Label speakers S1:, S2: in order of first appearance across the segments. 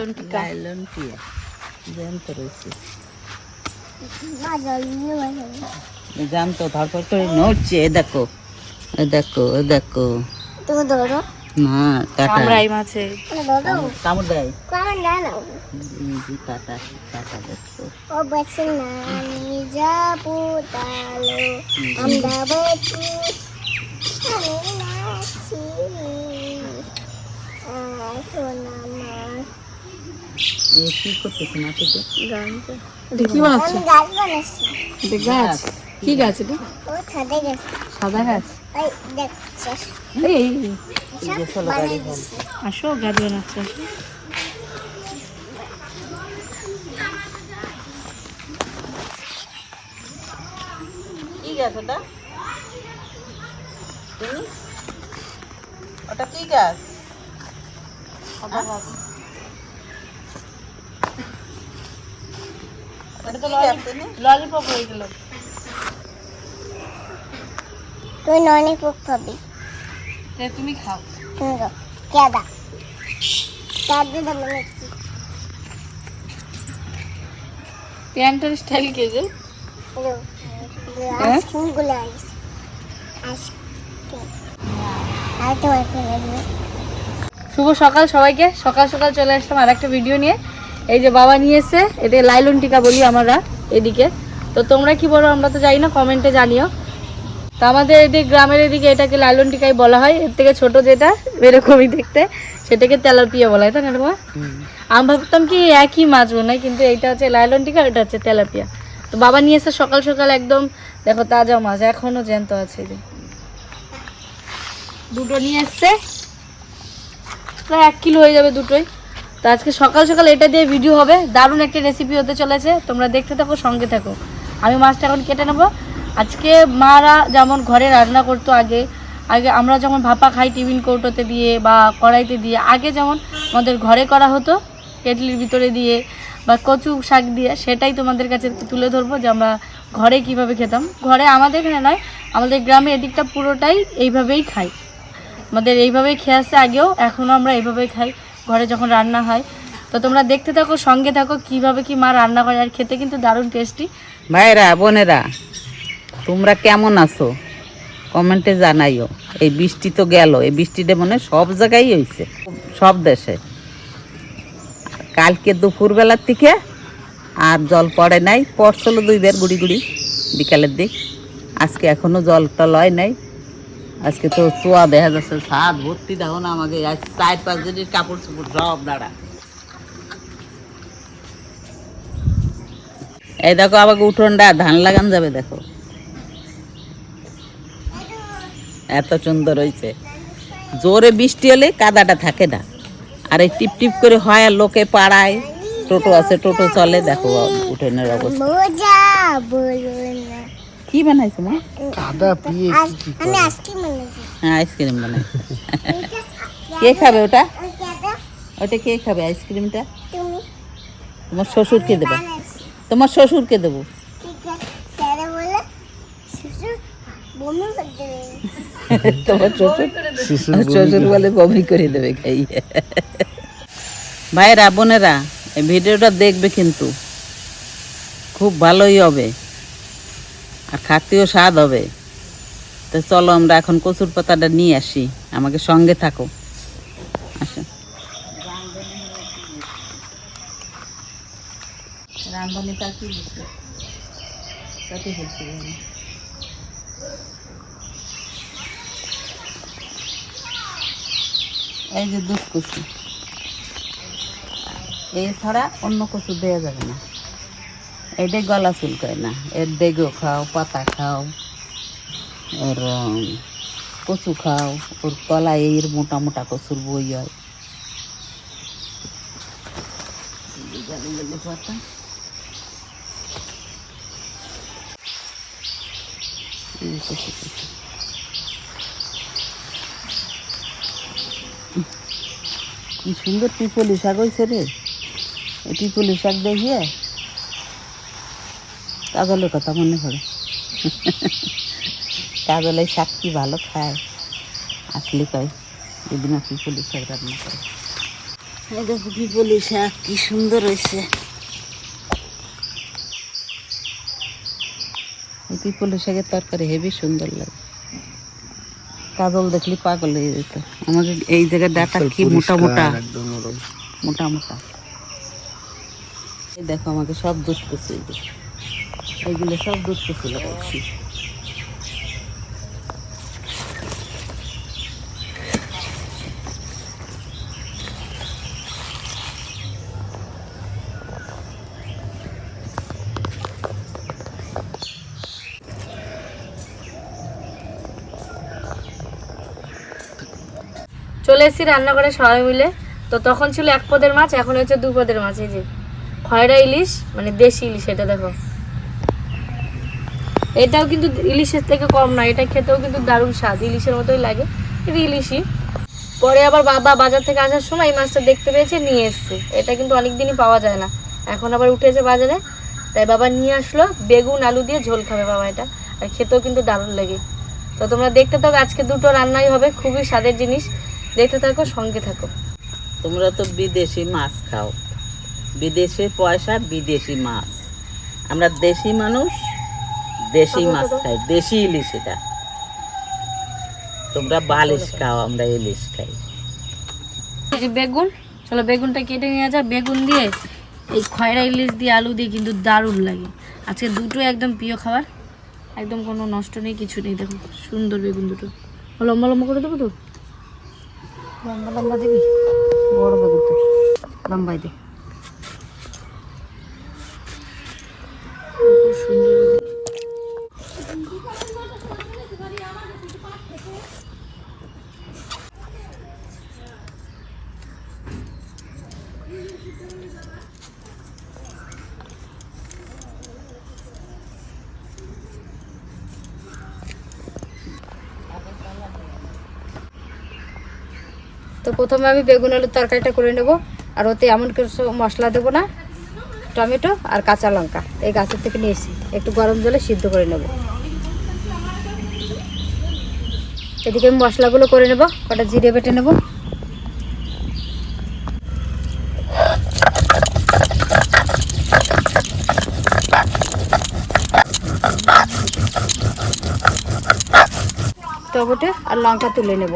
S1: Nylon টিকা।
S2: Nylon টিয়া। জ্যান্ত রয়েছে জ্যান্ত ধরপর করে নড়ছে এ দেখো এ দেখো এ দেখো।
S3: তুমি ধরো।
S2: না কাটা।
S1: কামড়াই মাছে।
S2: কামড় দেয়।
S3: কারণ জানো
S2: এই যে কাটা কাটা দেখো।
S3: ও বসে না আমি যাব তালো আমরা বসে আমি নাচি সোনা আমার
S2: এ কি করতেছে মাটিতে
S1: এটা কি বানাচ্ছ।
S3: গাছ।
S1: গাছ। কি গাছ এটা?
S3: গেছে।
S1: সাদা গাছ। এই। আসো গাড়ি বানাচ্ছে। আসো
S2: গাছ ওটা? তুমি? ওটা কি গাছ?
S1: সাদা গাছ। ললিপপ হয়ে গেল।
S3: তুই ননি খাবি।
S1: তুমি খাও।
S3: তুমি তো কেদা কেদা
S1: প্যান্টের স্টাইল কে যে?
S3: আইসক্রিমগুলো আইসক্রিম আর তোমার ফেলে
S1: শুভ সকাল সবাইকে। সকাল সকাল চলে আসলাম আর একটা ভিডিও নিয়ে। এই যে বাবা নিয়ে এসে এটা লাইলন টিকা বলি আমরা এদিকে। তো তোমরা কি বলো আমরা তো জানি না কমেন্টে জানিও। তো আমাদের এদিকে গ্রামের এদিকে এটাকে লাইলন টিকাই বলা হয়। এর থেকে ছোট যেটা এরকমই দেখতে। সেটাকে তেলাপিয়া বলা হয় তাই না বাবা? আমি ভাবতাম কি একই মাছ মনে কিন্তু এইটা হচ্ছে লাইলন টিকা এটা হচ্ছে তেলাপিয়া। তো বাবা নিয়ে এসে সকাল সকাল একদম দেখো তাজা মাছ এখনও জ্যান্ত আছে যে। দুটো নিয়ে এসছে। প্রায় এক কিলো হয়ে যাবে দুটোই। তো আজকে সকাল সকাল এটা দিয়ে ভিডিও হবে। দারুণ একটা রেসিপি হতে চলেছে। তোমরা দেখতে থাকো, সঙ্গে থাকো। আমি মাছটা এখন কেটে নেব। আজকে মারা যেমন ঘরে রান্না করতো আগে আগে আমরা যেমন ভাপা খাই টিফিন কৌটোতে দিয়ে বা কড়াইতে দিয়ে, আগে যেমন আমাদের ঘরে করা হতো, কেটলির ভিতরে দিয়ে বা কচু শাক দিয়ে, সেটাই তোমাদের কাছে তুলে ধরবো যে আমরা ঘরে কীভাবে খেতাম। ঘরে আমাদের এখানে নয়, আমাদের গ্রামে এদিকটা পুরোটাই এইভাবেই খাই। আমাদের এইভাবেই খেয়ে আসছে আগেও, এখনও আমরা এইভাবেই খাই। ঘরে যখন রান্না হয়, তো তোমরা দেখতে থাকো, সঙ্গে থাকো কীভাবে কি মা রান্না করে। আর খেতে কিন্তু দারুণ টেস্টি
S2: ভাইরা বোনেরা, তোমরা কেমন আছো? কমেন্টে জানাইও। এই বৃষ্টি তো গেল, এই বৃষ্টিটা মনে সব জায়গায় হয়েছে সব দেশে। কালকে দুপুরবেলার থেকে আর জল পড়ে নাই, পড়ছিল দুইবার গুড়ি গুড়ি, বিকালের দিক। আজকে এখনও জল টল হয় নাই। আজকে তো চোয়া দেখা যাচ্ছে সাত ভর্তি দেখো না আমাকে আজ চার পাঁচ দিনের কাপড় চোপড় সব দাঁড়া। এই দেখো আমাকে উঠোনটা, ধান লাগান যাবে দেখো। এত সুন্দর হয়েছে জোরে বৃষ্টি হলে কাদাটা থাকে না। আর এই টিপ টিপ করে হয় আর লোকে পাড়ায়, টোটো আছে, টোটো চলে, দেখো উঠোনের অবস্থা। কি বানাইছো মা?
S3: আজ- আমি আইসক্রিম বানাচ্ছি
S2: হ্যাঁ আইসক্রিম বানাই কে খাবে ওটা? ওটা কে খাবে আইসক্রিমটা?
S3: তুমি।
S2: তোমার শ্বশুরকে দেবে। তোমার শ্বশুরকে দেবো। তোমার শ্বশুর? শ্বশুর বলে বমি করে দেবে খাইয়ে। ভাইরা বোনেরা এই ভিডিওটা দেখবে কিন্তু। খুব ভালোই হবে। আর খাতেও স্বাদ হবে। তো চলো আমরা এখন কচুর পাতাটা নিয়ে আসি। আমাকে সঙ্গে থাকো। আসো। এই যে দুধ কচু। এই ছাড়া অন্য কচু দেওয়া যাবে না। এইটাই গলা চুলকায় না। এর ডেগো খাও, পাতা খাও ওর কচু খাও, ওর তলায় এর মোটা মোটা কচুর বই হয়। পাতা কি সুন্দর পিপলি শাক হয়েছে রে। পিপলি শাক দেখিয়ে কাজলের কথা মনে পড়ে। কাজল এই শাক কি ভালো খায়। আসলে কয় এদিন পিপলি শাক রান্না করে। এই দেখো পিপলি শাক কি সুন্দর হয়েছে। পিপলি শাকের তরকারি হেবি সুন্দর লাগে। কাজল দেখলি পাগল হয়ে যেত। আমাদের এই জায়গায় ডাটা কি মোটা মোটা। মোটা মোটা। এই দেখো আমাকে সব দুধ কচু এইগুলো সব দুধ কচু লাগাইছি
S1: চলে এসেছি রান্নাঘরে সবাই মিলে। তো তখন ছিল এক পদের মাছ, এখন হচ্ছে দু পদের মাছ, এই যে। খয়রা ইলিশ মানে দেশি ইলিশ, এটা দেখো। এটাও কিন্তু ইলিশের থেকে কম না, এটা খেতেও কিন্তু দারুণ স্বাদ, ইলিশের মতোই লাগে, এটা ইলিশই। পরে আবার বাবা বাজার থেকে আসার সময় এই মাছটা দেখতে পেয়েছে, নিয়ে এসছে। এটা কিন্তু অনেক দিনই পাওয়া যায় না, এখন আবার উঠেছে বাজারে। তাই বাবা নিয়ে আসলো, বেগুন, আলু দিয়ে ঝোল খাবে বাবা এটা, আর খেতেও কিন্তু দারুণ লাগে। তো তোমরা দেখতে থাকো, আজকে দুটো রান্নাই হবে, খুবই স্বাদের জিনিস। দেখতে থাকো, সঙ্গে থাকো।
S2: তোমরা তো বিদেশি মাছ খাও। বিদেশি পয়সা, বিদেশি মাছ। আমরা দেশি মানুষ দেশি মাছ খাই দেশি ইলিশ এটা। তোমরা বালিশ খাও আমরা ইলিশ খাই।
S1: বেগুন চলো বেগুনটা কেটে নিয়ে যা বেগুন দিয়ে এই খয়রা ইলিশ দিয়ে আলু দিয়ে কিন্তু দারুণ লাগে। আজকে দুটো একদম প্রিয় খাবার। একদম কোনো নষ্ট নেই কিছু নেই। দেখো সুন্দর বেগুন দুটো। লম্বা লম্বা করে দেবো তো? লম্বা লম্বা দিবি? বড় বেগুন তো লম্বাই দে। তো প্রথমে আমি বেগুন, আলুর তরকারিটা করে নেব। আর ওতে এমন কিছু মশলা দেবো না, টমেটো আর কাঁচা লঙ্কা। এই গাছের থেকে নিয়ে এসেছি একটু গরম জলে সিদ্ধ করে নেব। এদিকে আমি মশলাগুলো করে নেব, কটা জিরে বেটে নেব। টমেটো আর লঙ্কা তুলে নেব।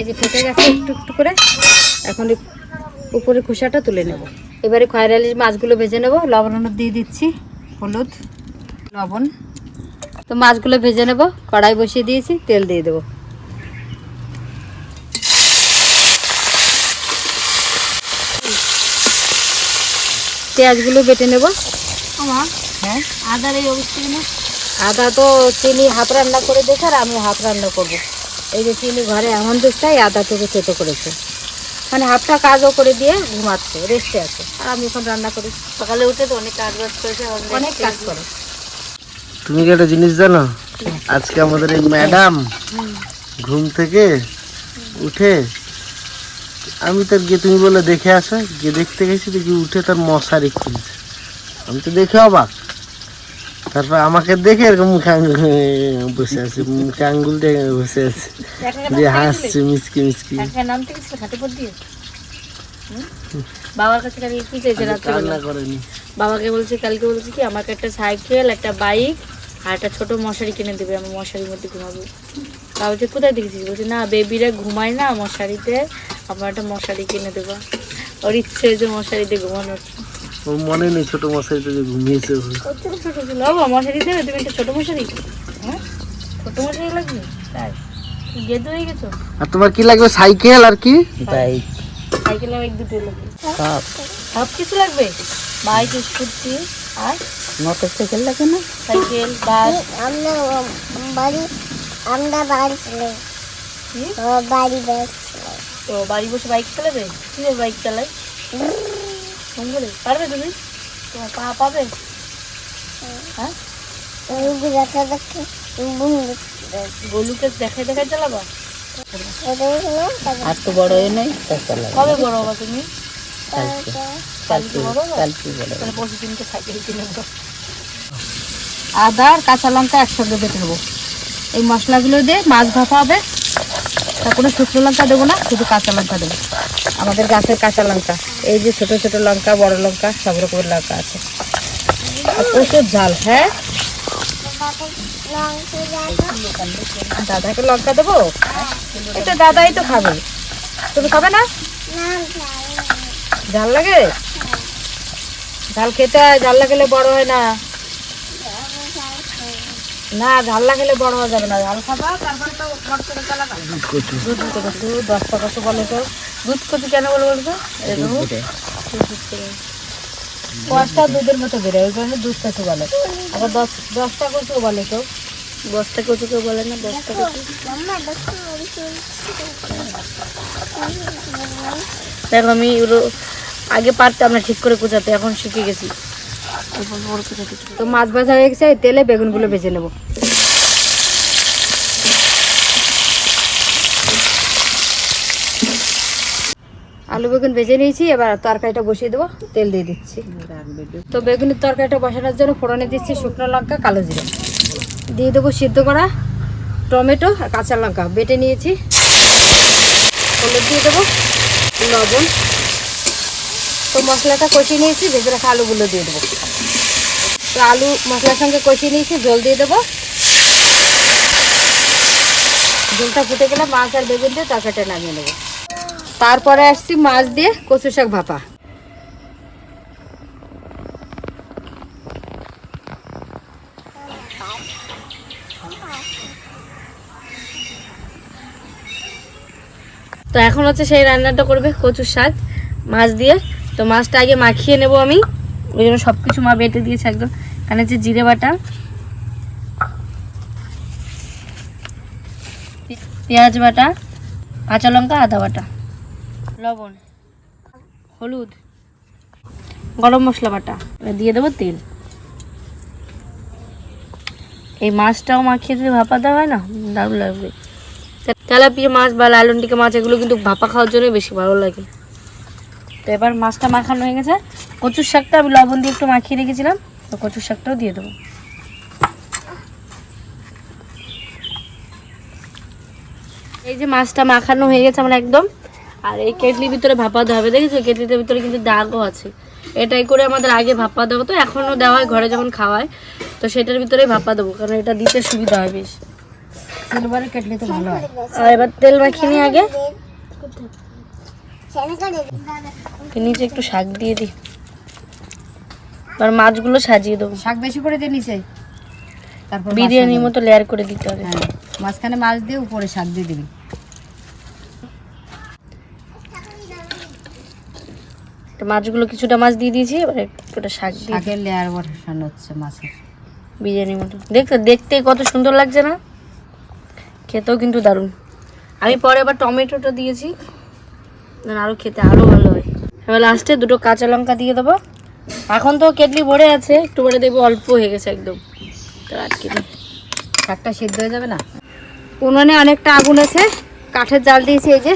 S1: এই যে ফেটে গেছে একটু একটু করে এখন উপরে খোসাটা তুলে নেব। এবারে খয়রালির মাছগুলো ভেজে নেব। লবণ হলুদ দিয়ে দিচ্ছি হলুদ লবণ। তো মাছগুলো ভেজে নেব কড়াই বসিয়ে দিয়েছি তেল দিয়ে দেবো। পেঁয়াজগুলো বেটে নেব। আমার
S2: হ্যাঁ।
S1: আদার এই অবস্থা না আদা তো চিনি হাফ রান্না করে দেখে আর আমি হাফ রান্না করব। এই যে চিনি ঘরে এমন দুষ্টাই আদা থেকে চেতো করেছে। মানে হাফটা কাজও করে দিয়ে ঘুমাচ্ছে রেস্টে আছে। আর আমি এখন রান্না করি। সকালে উঠে তো অনেক কাজ বাজ করেছে অনেক কাজ করে।
S4: তুমি কি একটা জিনিস জানো? আজকে আমাদের এই ম্যাডাম ঘুম থেকে উঠে আমি তার গিয়ে তুমি বলে দেখে আসো গিয়ে দেখতে গেছি দেখি উঠে তার মশারি খুলছে আমি তো দেখে অবাক। তারপর আমাকে দেখে এরকম মুখে আঙ্গুল বসে আছে মুখে আঙ্গুল দিয়ে বসে আছে। দিয়ে হাসছে মিচকি মিচকি
S1: একা নাম থেকে ছিল? পর দিয়ে? বাবার কাছে কালকে কি চেয়েছে রাত্রিবেলা?
S4: করেনি।
S1: বাবাকে বলছে কালকে বলছে কি আমাকে একটা সাইকেল একটা বাইক আর একটা ছোট মশারি কিনে দেবে আমি মশারির মধ্যে ঘুমাবো। তা বলছে কোথায় দেখেছিস? বলছে না বেবিরা ঘুমায় না মশারিতে আমার একটা মশারি কিনে দেবো। ওর ইচ্ছে যে মশারিতে ঘুমানোর।
S4: ওর মনে নেই ছোট মশারিতে যে ঘুমিয়েছে। ও।
S1: কত ছোট ছিল। বাবা মশারি দেবে তুমি একটা ছোট মশারি? হ্যাঁ? ছোট মশারি লাগবে? তাই। গেদু হয়ে গেছো?
S4: আর তোমার কি লাগবে সাইকেল আর কি?
S2: বাইক।
S1: সাইকেল বাইক দুটো লাগবে।
S2: সব।
S1: সব কিছু লাগবে? বাইক স্কুটি আর?
S2: মোটর সাইকেল লাগে না?
S1: Cycle bus.
S3: আমরা বাড়ি আমরা বাড়ি চলে। বাড়ি ব্যাগ
S1: তো বাড়ি বসে বাইক চালাবে? কীভাবে বাইক চালাই মঙ্গলে পারবে তুমি? তোমার পা পাবে? হ্যাঁ?
S3: দেখা দেখে
S1: গলুকে দেখায় দেখায় চালাবা?
S2: আর তো বড় হয়ে নেই
S1: কবে বড় হবা তুমি? আদা আর কাঁচা লঙ্কা একসঙ্গে বেটে নেব। এই মশলাগুলো দিয়ে মাছ ভাপা হবে। তা কোনো শুকনো লঙ্কা দেবো না শুধু কাঁচা লঙ্কা দেবো। আমাদের গাছের কাঁচা লঙ্কা। এই যে ছোট ছোট লঙ্কা, বড় লঙ্কা, সব রকমের লঙ্কা আছে। প্রচুর ঝাল হ্যাঁ? দাদাকে লঙ্কা দেবো? এটা দাদাই তো খাবে। তুমি খাবে না? ঝাল লাগে? ঝাল খেতে হয়, ঝাল লাগলে বড় হয় না। না ঝাল লাগালে বড় হয়ে যাবে না। ঝাল খাবা তারপরে তো বড় করে চালাবা। দুধ কচু। দশটা কচু বলে তো। দুধ কচু কেন বলে বলতো? পাঁচটা দুধের মতো বেরোয় ওই কারণে দুধ কচু বলে। আবার দশ দশটা কচু বলে তো। বস্তা কচু কেউ বলে না বস্তা কচু। দেখো আমি এগুলো আগে পারতাম না ঠিক করে কুচাতে এখন শিখে গেছি এখন বড় কুচাতে শিখি। তো মাছ ভাজা হয়ে গেছে তেলে বেগুনগুলো ভেজে নেব। আলু বেগুন ভেজে নিয়েছি, এবার তরকারিটা বসিয়ে দেবো, তেল দিয়ে দিচ্ছি। তো বেগুনের তরকারিটা বসানোর জন্য ফোড়নে দিচ্ছি শুকনো লঙ্কা, কালো জিরা। দিয়ে দেবো সিদ্ধ করা টমেটো আর কাঁচা লঙ্কা, বেটে নিয়েছি। হলুদ দিয়ে দেবো, লবণ। তো মশলাটা কষিয়ে নিয়েছি ভেজে আলুগুলো দিয়ে দেবো। তো আলু মশলার সঙ্গে কষিয়ে নিয়েছি, জল দিয়ে দেবো। জলটা ফুটে গেলে মাছ আর বেগুন দিয়ে তরকারিটা নামিয়ে নেব। তারপরে আসছি মাছ দিয়ে কচু শাক ভাপা। তো এখন হচ্ছে সেই রান্নাটা করবে কচুর শাক, মাছ দিয়ে তো মাছটা আগে মাখিয়ে নেব আমি। ওই জন্য সব কিছু মা বেটে দিয়েছে একদম। এখানে হচ্ছে জিরে বাটা, পেঁয়াজ বাটা, কাঁচা লঙ্কা, আদা বাটা, লবণ, হলুদ, গরম মশলা বাটা। দিয়ে দেবো তেল। এই মাছটাও মাখিয়ে যদি ভাপা দেওয়া হয় না? দারুণ লাগবে। তেলাপিয়া মাছ বা লালনটিকা মাছ, এগুলো কিন্তু ভাপা খাওয়ার জন্যই বেশি ভালো লাগে। তো এবার মাছটা মাখানো হয়ে গেছে। কচুর শাকটা আমি লবণ দিয়ে একটু মাখিয়ে রেখেছিলাম তো কচুর শাকটাও দিয়ে দেবো। এই যে মাছটা মাখানো হয়ে গেছে আমার একদম। আর এই কেটলির ভিতরে ভাপাতে হবে দেখেছ? কেটলিটার ভিতরে কিন্তু দাগও আছে। এটাই করে আমাদের আগে ভাপা দেবো তো এখনও দেওয়া হয় ঘরে যখন খাওয়ায় তো সেটার ভিতরেই ভাপা দেবো কারণ এটা দিতে সুবিধা হয় বেশ। সিলভারের কেটলিতে ভালো হয়। আর এবার তেল মাখিয়ে নিই আগে। নিচে একটু শাক দিয়ে দিই। এবার মাছগুলো সাজিয়ে দেবো।
S2: শাক বেশি করে দিয়ে নিচে। তারপর
S1: বিরিয়ানির মতো লেয়ার করে দিতে হবে।
S2: হ্যাঁ মাঝখানে মাছ দিয়ে উপরে শাক দিয়ে দিবি।
S1: তো মাছগুলো কিছুটা মাছ দিয়ে দিয়েছি এবার একটুটা শাক
S2: শাকের লেয়ার বসানো হচ্ছে মাছের।
S1: বিরিয়ানির মতো। দেখতে দেখতে কত সুন্দর লাগছে না? খেতেও কিন্তু দারুণ। আমি পরে আবার টমেটোটা দিয়েছি। আরও খেতে আরও ভালো হয়। এবার লাস্টে দুটো কাঁচা লঙ্কা দিয়ে দেবো। এখন তো কেটলি ভরে আছে, একটু পরে দেখব অল্প হয়ে গেছে একদম। আটকে
S2: শাকটা সিদ্ধ হয়ে যাবে না?
S1: উনুনে অনেকটা আগুন আছে, কাঠের জাল দিয়েছি এই যে।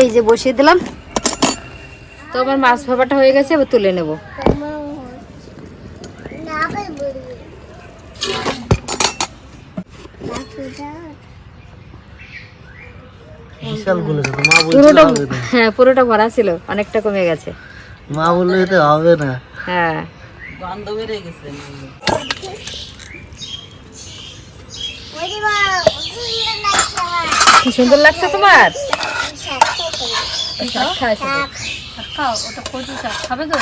S1: এই যে বসিয়ে দিলাম। তো আমার মাছ ভাপাটা হয়ে গেছে, এবার তুলে নেব।
S4: বিশাল গুলেছে তো মা বলছিল
S1: পুরোটা হ্যাঁ পুরোটা ভরা ছিল অনেকটা কমে গেছে।
S4: মা বলল এটা হবে না।
S1: হ্যাঁ।
S2: গন্ধ বেড়ে গেছে।
S1: কি সুন্দর লাগছে তোমার? খাও শাক খাও ওটা কচু শাক। খাবে তো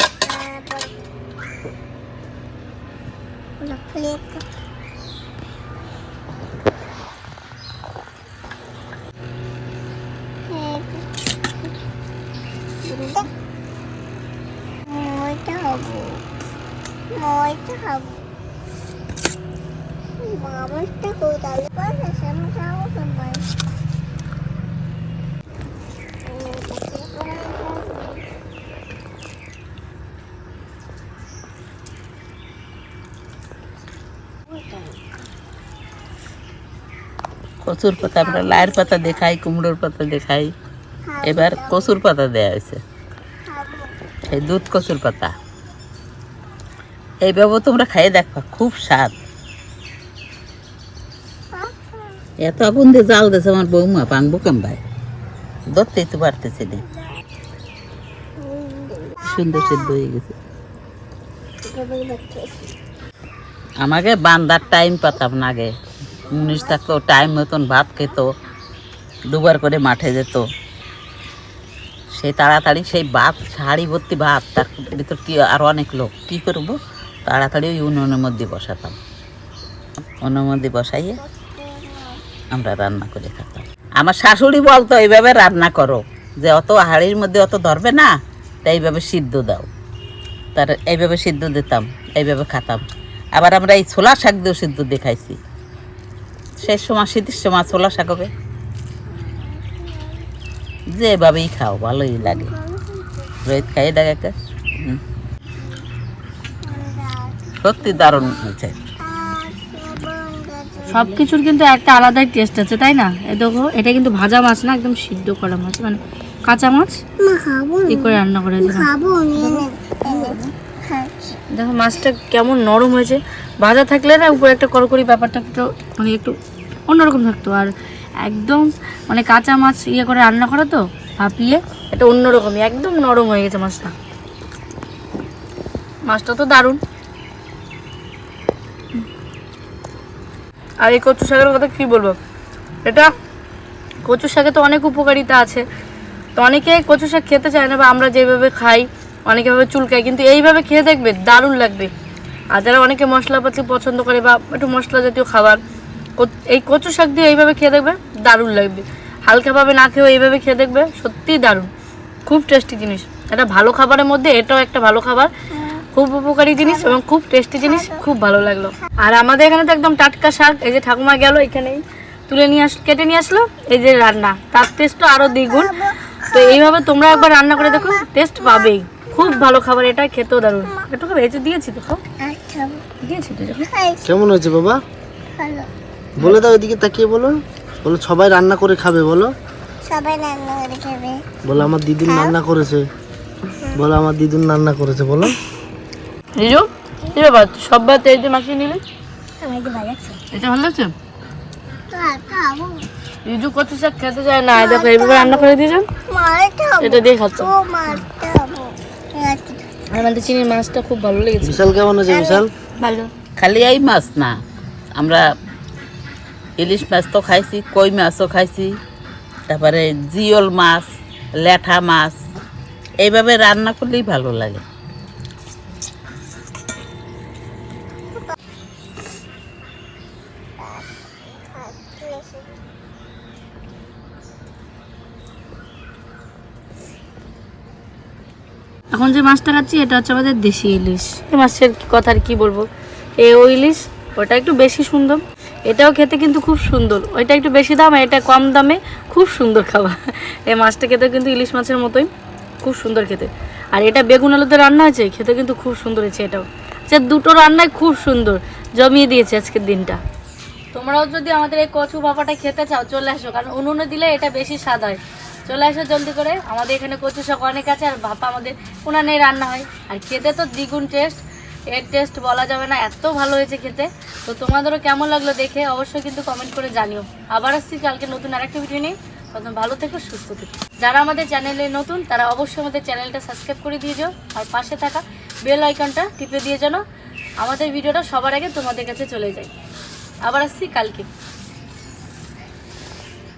S3: মইটা হব মইটা হব মামাটা কোথায় পাশে আমি খাব তোমায়
S2: কচুর পাতা, আমরা লায়ের পাতা দেখাই, কুমড়োর পাতা দেখাই। এবার কচুর পাতা দেয়া হয়েছে। এই দুধ কচুর পাতা। এইভাবে তোমরা খাইয়ে দেখবা খুব স্বাদ। এত আগুন দিয়ে জাল দিয়েছে আমার বৌমা পাংবো কেমবাই ধরতেই তো পারতেছি না। সুন্দর সিদ্ধ হয়ে গেছে। আমাকে বান্দার টাইম পাতাম না আগে। উনিশ থাকতো টাইম মতন ভাত খেত, দুবার করে মাঠে যেত। সেই তাড়াতাড়ি সেই ভাত শাড়ি ভর্তি ভাত, তার ভিতর কি আরও অনেক লোক, কী করব? তাড়াতাড়ি ওই উনুনের মধ্যে বসাতাম। উনুনের মধ্যে বসাইয়ে আমরা রান্না করে খেতাম। আমার শাশুড়ি বলতো, এইভাবে রান্না করো, যে অত হাড়ির মধ্যে অত ধরবে না তাই এইভাবে সিদ্ধ দাও। তার এইভাবে সিদ্ধ দিতাম, এইভাবে খাতাম। আবার আমরা এই ছোলা শাক দিয়েও সিদ্ধ দিয়ে খাইছি সেই সময় শীতের সময় ছোলা শাক হবে যেভাবেই খাও ভালোই লাগে। রোহিত খাইয়ে দেখ একটা। সত্যি দারুণ হয়েছে।
S1: সব কিছুর কিন্তু একটা আলাদাই টেস্ট আছে তাই না? এ দেখো এটা কিন্তু ভাজা মাছ না একদম সিদ্ধ করা মাছ মানে কাঁচা মাছ? কি করে রান্না করে দেখো মাছটা কেমন নরম হয়েছে। ভাজা থাকলে না উপরে একটা করকরি ব্যাপারটা একটু মানে একটু অন্যরকম থাকতো। আর একদম মানে কাঁচা মাছ ইয়ে করে রান্না করা তো, ভাপিয়ে এটা অন্যরকমই, একদম নরম হয়ে গেছে মাছটা। মাছটা তো দারুণ। আর এই কচু শাকের কথা কি বলব? এটা কচু শাকে তো অনেক উপকারিতা আছে। তো অনেকে কচু শাক খেতে চায় না বা আমরা যেভাবে খাই, অনেকে ভাবে চুলকায় কিন্তু এইভাবে খেয়ে দেখবে, দারুণ লাগবে। আর যারা অনেকে মশলাপাতি পছন্দ করে বা একটু মশলা জাতীয় খাবার এই কচু শাক দিয়ে এইভাবে খেয়ে দেখবে দারুণ লাগবে। হালকাভাবে না খেয়েও এইভাবে খেয়ে দেখবে সত্যিই দারুণ। খুব টেস্টি জিনিস। এটা ভালো খাবারের মধ্যে এটাও একটা ভালো খাবার। খুব উপকারী জিনিস এবং খুব টেস্টি জিনিস খুব ভালো লাগল। আর আমাদের এখানে তো একদম টাটকা শাক এই যে ঠাকুমা গেল এখানেই তুলে নিয়ে আস কেটে নিয়ে আসলো এই যে রান্না। তার টেস্টও আরও দ্বিগুণ। তো এইভাবে তোমরা একবার রান্না করে দেখো টেস্ট পাবেই। খুব ভালো খাবার এটা খেতেও দারুণ। একটু খাবে এই যে দিয়েছি তো খাও।
S3: আর
S1: দিয়েছি তো যখন
S4: কেমন হয়েছে বাবা?
S3: ভালো।
S4: বলে দাও এদিকে তাকিয়ে বলো। বলো সবাই রান্না করে খাবে বলো।
S3: সবাই রান্না করে খাবে।
S4: বলো আমার দিদুন রান্না করেছে। বলো আমার দিদুন রান্না করেছে বলো।
S1: রিজু কি ব্যাপার? সব ভাত এই যে মাখিয়ে নিলে? এটা ভালো লাগছে?
S3: তো আর খাব।
S1: রিজু কত শাক খেতে চায় না। দেখো এইভাবে রান্না করে দিয়েছেন এটা দিয়ে খাচ্ছে।
S3: ও মারতে
S1: আমাদের চিনির মাছটা খুব ভালো লেগেছে।
S4: বিশাল কেমন হয়েছে বিশাল?
S1: ভালো।
S2: খালি এই মাছ না। আমরা ইলিশ মাছ তো খাইছি কই মাছও খাইছি তারপরে জিওল মাছ ল্যাঠা মাছ এইভাবে রান্না করলেই ভালো লাগে।
S1: এখন যে মাছটা খাচ্ছি এটা হচ্ছে আমাদের দেশি ইলিশ। এই মাছের কি- কথা আর কি বলব? এ ও ইলিশ ওটা একটু বেশি সুন্দর। এটাও খেতে কিন্তু খুব সুন্দর। ওইটা একটু বেশি দাম এটা কম দামে খুব সুন্দর খাবার। এই মাছটা খেতে কিন্তু ইলিশ মাছের মতোই, খুব সুন্দর খেতে। আর এটা বেগুন আলুতে রান্না হয়েছে খেতে কিন্তু খুব সুন্দর হয়েছে এটাও। সে দুটো রান্নাই খুব সুন্দর, জমিয়ে দিয়েছে আজকের দিনটা। তোমরাও যদি আমাদের এই কচু ভাপাটা খেতে চাও, চলে আসো, কারণ উনুনে দিলে এটা বেশি স্বাদ হয়। চলে আসো জলদি করে, আমাদের এখানে কচু শাক অনেক আছে, আর ভাপা আমাদের উনানেই রান্না হয়। আর খেতে তো দ্বিগুণ টেস্ট এর টেস্ট বলা যাবে না, এত ভালো হয়েছে খেতে। তো তোমাদেরও কেমন লাগল দেখে অবশ্যই কিন্তু কমেন্ট করে জানিও। আবার আসছি কালকে নতুন আরেকটা ভিডিও নিয়ে। তখন ভালো থেকো, সুস্থ থেকো। যারা আমাদের চ্যানেলে নতুন, তারা অবশ্যই আমাদের চ্যানেলটা সাবস্ক্রাইব করে দিয়ে যাও। আর পাশে থাকা বেল আইকনটা টিপে দিয়ে যেন আমাদের ভিডিওটা সবার আগে তোমাদের কাছে চলে যায়। আবার আসছি কালকে।